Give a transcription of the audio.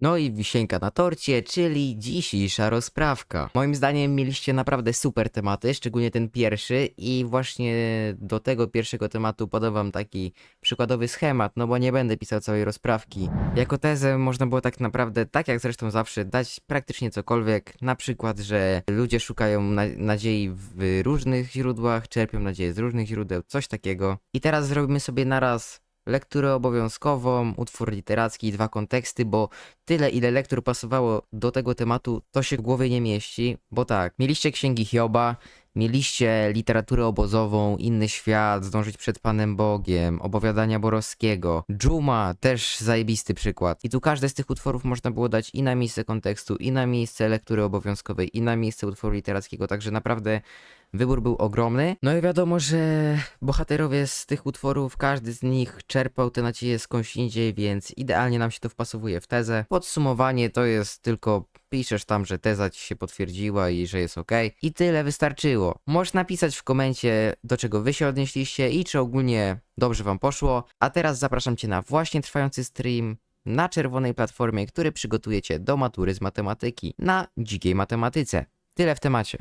No i wisienka na torcie, czyli dzisiejsza rozprawka. Moim zdaniem mieliście naprawdę super tematy, szczególnie ten pierwszy i właśnie do tego pierwszego tematu podam wam taki przykładowy schemat, no bo nie będę pisał całej rozprawki. Jako tezę można było tak naprawdę, tak jak zresztą zawsze, dać praktycznie cokolwiek, na przykład, że ludzie szukają na nadziei w różnych źródłach, czerpią nadzieję z różnych źródeł, coś takiego. I teraz zrobimy sobie naraz lekturę obowiązkową, utwór literacki dwa konteksty, bo tyle, ile lektur pasowało do tego tematu, to się w głowie nie mieści, bo tak, mieliście księgi Hioba, mieliście literaturę obozową, Inny Świat, Zdążyć przed Panem Bogiem, Opowiadania Borowskiego, Dżuma, też zajebisty przykład. I tu każde z tych utworów można było dać i na miejsce kontekstu, i na miejsce lektury obowiązkowej, i na miejsce utworu literackiego, także naprawdę wybór był ogromny. No i wiadomo, że bohaterowie z tych utworów, każdy z nich czerpał te nadzieje skądś indziej, więc idealnie nam się to wpasowuje w tezę. Podsumowanie to jest tylko piszesz tam, że teza ci się potwierdziła i że jest ok. I tyle wystarczyło. Możesz napisać w komencie, do czego wy się odnieśliście i czy ogólnie dobrze wam poszło. A teraz zapraszam cię na właśnie trwający stream na czerwonej platformie, który przygotujecie do matury z matematyki na dzikiej matematyce. Tyle w temacie.